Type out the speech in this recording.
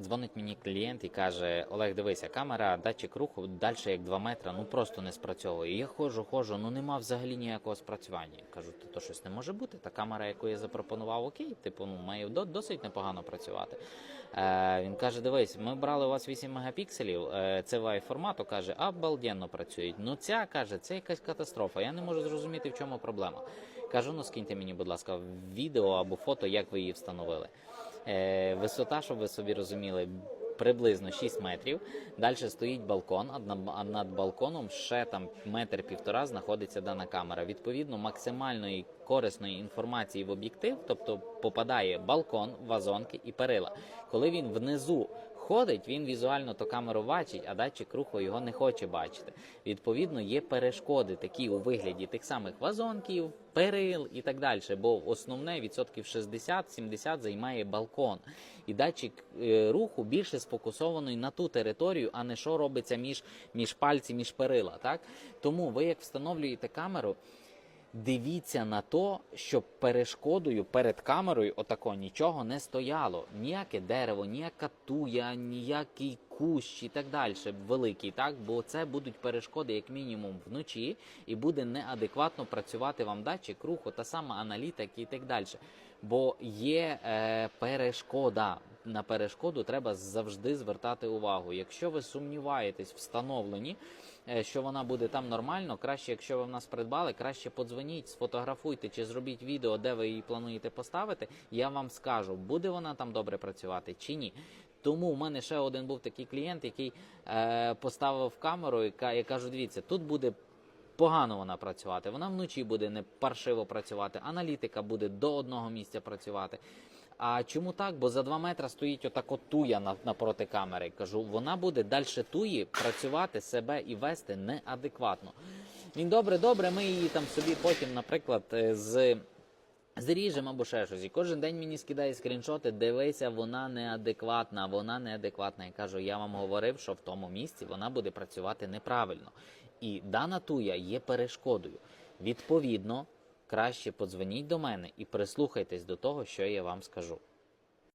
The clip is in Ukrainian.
Дзвонить мені клієнт і каже: Олег, дивися, камера, датчик руху далі як 2 метри, ну просто не спрацьовує. Я ходжу, ходжу, ну нема взагалі ніякого спрацювання. Кажу, то, то щось не може бути. Та камера, яку я запропонував, окей, типу, ну має до- досить непогано працювати. Е, він каже: Дивись, ми брали у вас 8 мегапікселів, е, це вай формату каже, обалденно працюють. Ну ця каже, це якась катастрофа. Я не можу зрозуміти, в чому проблема. Кажу, ну скиньте мені, будь ласка, відео або фото, як ви її встановили. Е, висота, щоб ви собі розуміли, приблизно 6 метрів. Далі стоїть балкон, а над балконом ще там метр півтора знаходиться дана камера. Відповідно, максимальної корисної інформації в об'єктив, тобто попадає балкон, вазонки і перила. Коли він внизу ходить, він візуально то камеру бачить, а датчик руху його не хоче бачити. Відповідно, є перешкоди такі у вигляді тих самих вазонків, перил і так далі. Бо основне відсотків 60-70 займає балкон. І датчик е, руху більше сфокусований на ту територію, а не що робиться між, між пальці, між перила. Так? Тому ви як встановлюєте камеру. Дивіться на то, щоб перешкодою перед камерою отако нічого не стояло. Ніяке дерево, ніяка туя, ніякий кущ і так далі, великий, так? Бо це будуть перешкоди, як мінімум, вночі, і буде неадекватно працювати вам датчик руху, та сама аналітика і так далі. Бо є е, перешкода. На перешкоду треба завжди звертати увагу. Якщо ви сумніваєтесь в встановленні, е, що вона буде там нормально, краще, якщо ви в нас придбали, краще подзвоніть, сфотографуйте чи зробіть відео, де ви її плануєте поставити. Я вам скажу, буде вона там добре працювати чи ні. Тому в мене ще один був такий клієнт, який е, поставив камеру, і я кажу: дивіться, тут буде погано вона працювати. Вона вночі буде не паршиво працювати, аналітика буде до одного місця працювати. А чому так? Бо за 2 метри стоїть отако туя напроти камери. Кажу, вона буде далі туї працювати себе і вести неадекватно. Він добре, добре, ми її там собі потім, наприклад, е, з. Зріжемо або ще щось. І кожен день мені скидає скріншоти. Дивися, вона неадекватна, вона неадекватна. Я кажу, я вам говорив, що в тому місці вона буде працювати неправильно. І дана туя є перешкодою. Відповідно, краще подзвоніть до мене і прислухайтесь до того, що я вам скажу.